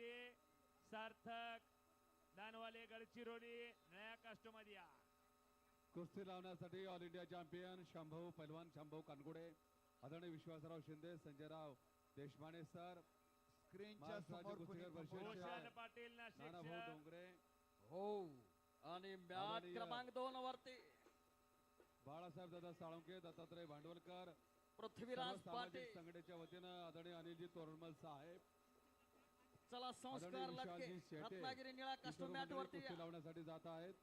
वरती सार्थक दानवाले गडचिरोली नया कास्टोमध्ये या कुस्ती लावण्यासाठी ऑल इंडिया चॅम्पियन शंभू पैलवान शंभू कानगुडे आदरणीय विश्वासराव शिंदे संजयराव देशमाने सर स्क्रीनच्या समोर भूषण. पाटील नानाभाऊ. डोंगरे हो आणि आदरणीय- क्रमांक दोन वरती बाळासाहेब दादा साळुंके दत्तात्रय भांडवलकर पृथ्वीराज पाटील संघटनेच्या वतीनं आदरणीय अनिलजी तोरणमल साहेब चला संस्कार लटके रत्नागिरी निळा कस्टम मॅट वरती लावण्यासाठी जात आहेत?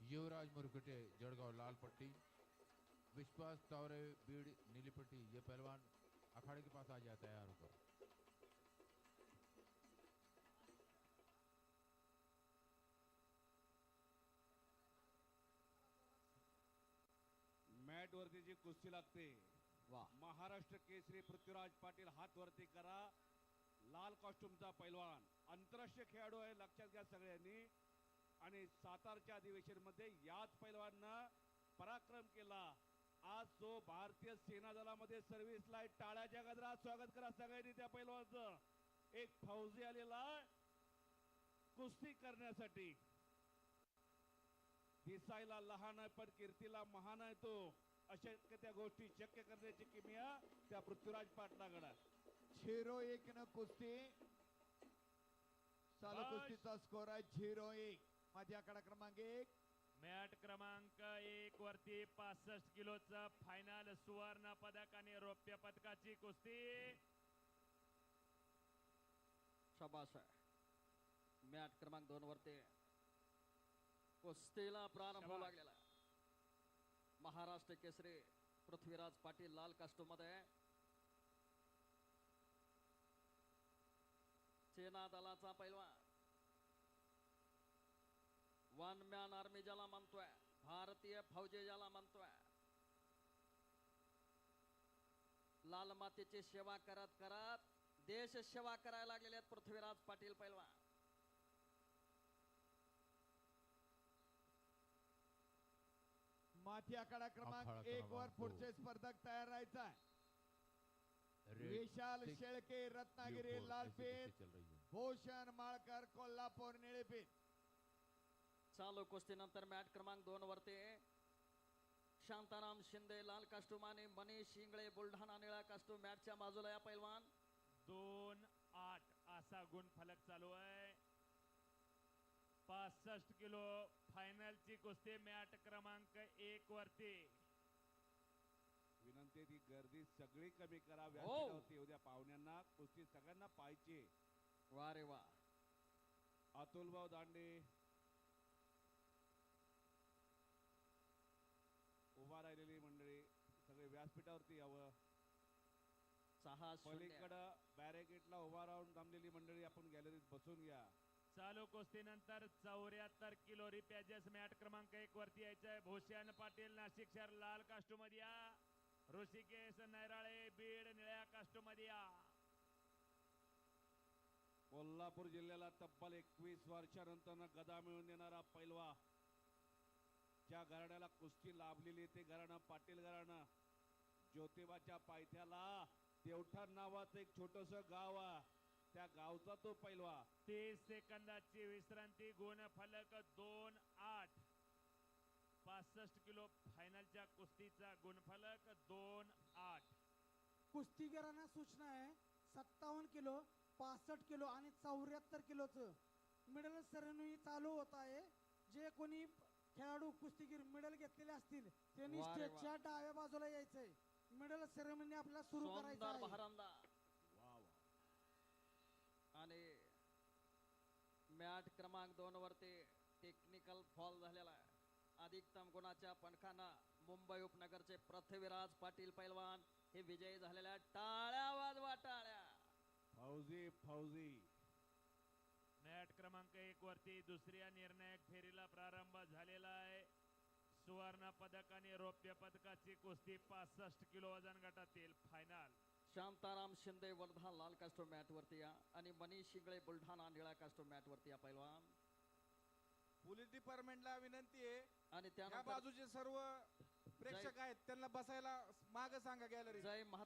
युवराज मुरकुटे जड़गांव लाल पट्टी विश्वास तावरे बीड़ नीली पट्टी ये पहलवान अखाड़े के पास आ जाए तैयार होकर मॅट वरती जी कुस्ती लागते वा. महाराष्ट्र केसरी पृथ्वीराज पाटील हात वरती करा. लाल कॉस्ट्युमचा पैलवान आंतरराष्ट्रीय खेळाडू आहे लक्षात घ्या सगळ्यांनी. आणि सातारच्या अधिवेशनमध्ये याच पैलवाननं पराक्रम केला. आज जो भारतीय सेना दलामध्ये सर्व्हिसला आहे, टाळ्याच्या गजरात स्वागत करा सगळ्यांनी त्या पैलवानचं. एक फौजी आलेला कुस्ती करण्यासाठी. दिसायला लहान आहे पण कीर्तीला महान आहे तो. अशक्य त्या गोष्टी शक्य करण्याची किमिया त्या पृथ्वीराज पाटलाकडे. झिरो एक न कुस्ती चालू. कुस्तीचा स्कोर आहे झिरो एक माझ्या आकडा क्रमांक एक मॅट क्रमांक एक वरती पासष्ट किलोचा फायनल सुवर्ण पदक आणि रौप्य पदकाची कुस्ती शाबास मॅट क्रमांक दोन वरती कुस्तीला प्रारंभ. लागलेला. महाराष्ट्र केसरी पृथ्वीराज पाटील लाल कास्टूम सेना दलाचा पैलवान. वन मॅन आर्मी ज्याला म्हणतोय भारतीय फौजी ज्याला म्हणतोय. लाल मातेची सेवा करत करत देश सेवा करायला लागलेले आहेत पृथ्वीराज पाटील पैलवान. माथी आकडा क्रमांक आखाडा एक वर पुढचे. स्पर्धक तयार राहायचा विशाल शेळके रत्नागिरी लालपेठ भूषण माळकर कोल्हापूर निळेपेठ चालू कुस्तीनंतर मॅट क्रमांक दोन वरती शांताराम शिंदे लाल कास्टूम आणि मनीष इंगळे बुलढाणा निळा कास्टूम मॅटच्या बाजूला या पैलवान. दोन आठ असा गुणफलक चालू आहे. पासष्ट किलो फायनलची कुस्ती मॅट क्रमांक एक वरती. विनंती ती गर्दी सगळी कमी करा. हो. व्यासपीठावरती उद्या पाहुण्यांना कुस्ती सगळ्यांना पाहिजे वा रे वा. अतुलभाऊ दांडे. उभा राहिलेली मंडळी सगळे व्यासपीठावरती यावं. सहा पलीकडं बॅरेगेटला उभा राहून थांबलेली मंडळी आपण गॅलरीत बसून घ्या. चालू कुस्तीनंतर चौऱ्याहत्तर किलो रिपॅजेस मॅट क्रमांक एक यायचंय भूषण पाटील नाशिक शहर लाल कास्टोमध्ये. या ऋषिकेश नैराळे बीड निळ्या कास्टोमध्ये. या कोल्हापूर जिल्ह्याला तब्बल एकवीस वर्षानंतर गदा मिळवून देणारा पैलवा. ज्या घराण्याला कुस्ती लाभलेली ते घराणं पाटील घराणं. ज्योतिबाच्या पायथ्याला देवठाण नावाचं एक छोटस गाव आहे. त्या गावचा तो पैलवा. तीस सेकंदाची विश्रांती गुण फलक दोन पासष्ट किलो फायनलच्या कुस्तीचा गुणफलक दोन आठ. कुस्तीगीरांना सूचना आहे सत्तावन्न किलो पासष्ट किलो आणि चौऱ्याहत्तर किलोचं. मिडल सरेनवी चालू होत आहे. जे कोणी खेळाडू कुस्तीगीर मिडल घेतलेले असतील त्यांनी वा रे वा. स्टेजच्या डाव्या बाजूला यायचंय. मिडल सेरेमनी आपल्याला सुरू करायचं सुंदर आहे. बहारांदा वा वा. आणि मॅट क्रमांक दोन वरती टेक्निकल फॉल झालेला आहे अधिकतम गुणाच्या पणखाना मुंबई उपनगरचे पृथ्वीराज पाटील पैलवान हे विजयी झालेल्या. टाळ्या वाजवा टाळ्या. फौजी फौजी. मॅट क्रमांक एक वरती दुसऱ्या निर्णायक फेरीला प्रारंभ झालेला आहे. सुवर्ण पदक आणि रौप्य पदकाची कुस्ती पासष्ट किलो वजन गटातील फायनल शांताराम शिंदे वर्धा लाल कास्टो मॅट वरती या आणि मनीष शिंगळे बुलढाणा निळा कास्टो मॅट वरती या पैलवान. पोलीस डिपार्टमेंटला विनंती आहे. आणि त्या बाजूचे सर्व प्रेक्षक त्यांना बसायला माग सांगा गॅलरी जय महात्मा